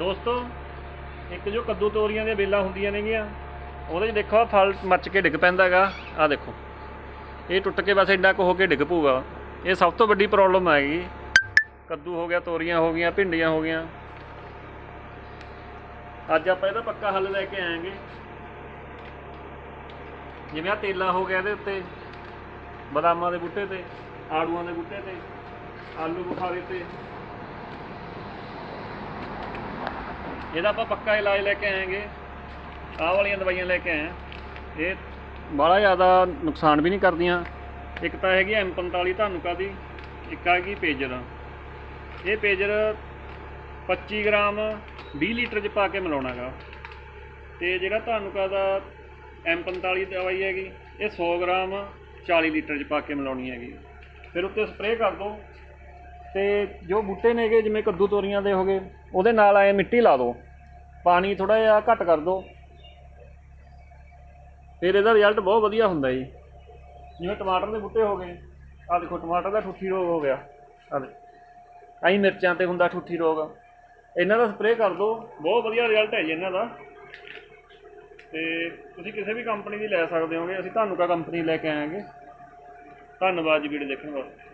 ਦੋਸਤੋ, ਇੱਕ ਜੋ ਕੱਦੂ ਤੋਰੀਆਂ ਦੀਆਂ ਬੇਲਾਂ ਹੁੰਦੀਆਂ ਨੇਗੀਆਂ, ਉਹਦੇ 'ਚ ਦੇਖੋ ਫਲ ਮੱਚ ਕੇ ਡਿੱਗ ਪੈਂਦਾ ਹੈਗਾ ਆ ਦੇਖੋ। ਇਹ ਟੁੱਟ ਕੇ ਬਸ ਇੰਨਾ ਕੁ ਹੋ ਕੇ ਡਿੱਗ ਪਊਗਾ। ਇਹ ਸਭ ਤੋਂ ਵੱਡੀ ਪ੍ਰੋਬਲਮ ਆਏਗੀ ਕੱਦੂ ਹੋ ਗਿਆ, ਤੋਰੀਆਂ ਹੋ ਗਈਆਂ, ਭਿੰਡੀਆਂ ਹੋ ਗਈਆਂ। ਅੱਜ ਆਪਾਂ ਇਹਦਾ ਪੱਕਾ ਹੱਲ ਲੈ ਕੇ ਆਏਗੇ। ਜਿਵੇਂ ਆ ਤੇਲਾ ਹੋ ਗਿਆ ਇਹਦੇ ਉੱਤੇ, ਬਦਾਮਾਂ ਦੇ ਬੂਟੇ ਤੇ, ਆੜੂਆਂ ਦੇ ਬੂਟੇ ਤੇ, ਆਲੂ ਬੁਖਾਰੇ ਤੇ ਇਹਦਾ ਆਪਾਂ ਪੱਕਾ ਇਲਾਜ ਲੈ ਕੇ ਆਏਾਂਗੇ। ਆਹ ਵਾਲੀਆਂ ਦਵਾਈਆਂ ਲੈ ਕੇ ਆਏ ਹਾਂ ਇਹ ਬੜਾ ਜ਼ਿਆਦਾ ਨੁਕਸਾਨ ਵੀ ਨਹੀਂ ਕਰਦੀਆਂ। ਇੱਕ ਤਾਂ ਹੈਗੀ M45 ਧਾਨੁਕਾ ਦੀ, ਇੱਕ ਹੈਗੀ ਪੇਜਰ। ਇਹ ਪੇਜਰ 25 ਗ੍ਰਾਮ 20 ਲੀਟਰ ਚ ਪਾ ਕੇ ਮਿਲਾਉਣਾਗਾ ਤੇ ਜਿਹੜਾ ਧਾਨੁਕਾ ਦਾ M45 ਦਵਾਈ ਹੈਗੀ, ਇਹ 100 ਗ੍ਰਾਮ 40 ਲੀਟਰ ਚ ਪਾ ਕੇ ਮਿਲਾਉਣੀ ਹੈਗੀ। ਫਿਰ ਉੱਤੇ ਸਪਰੇਅ ਕਰ ਦਿਓ ਤੇ ਜੋ ਬੂਟੇ ਨੇਗੇ, ਜਿਵੇਂ ਕੱਦੂ ਤੋਰੀਆਂ ਦੇ ਹੋਗੇ ਉਹਦੇ ਨਾਲ ਆਏ ਮਿੱਟੀ ਲਾ ਦਿਓ ਪਾਣੀ ਥੋੜਾ ਜਿਹਾ ਘੱਟ ਕਰ ਦਿਓ ਫਿਰ ਇਹਦਾ ਰਿਜ਼ਲਟ ਬਹੁਤ ਵਧੀਆ ਹੁੰਦਾ ਜੀ। ਜਿਵੇਂ ਟਮਾਟਰ ਦੇ ਬੂਟੇ ਹੋ ਗਏ। ਆ ਦੇਖੋ, ਟਮਾਟਰ ਦਾ ਠੁੱਠੀ ਰੋਗ ਹੋ ਗਿਆ। ਆ ਦੇ ਆਈ ਮਿਰਚਾਂ ਤੇ ਹੁੰਦਾ ਠੁੱਠੀ ਰੋਗ। ਇਹਨਾਂ ਦਾ ਸਪਰੇਅ ਕਰ ਦਿਓ ਬਹੁਤ ਵਧੀਆ ਰਿਜ਼ਲਟ ਹੈ ਜੀ ਇਹਨਾਂ ਦਾ। ਤੇ ਤੁਸੀਂ ਕਿਸੇ ਵੀ ਕੰਪਨੀ ਦੀ ਲੈ ਸਕਦੇ ਹੋਗੇ। ਅਸੀਂ ਤੁਹਾਨੂੰ ਕਾ ਕੰਪਨੀ ਲੈ ਕੇ ਆਏਗੇ ਧੰਨਵਾਦ ਜੀ ਵੀਡੀਓ ਦੇਖਣ ਵਾਸਤੇ।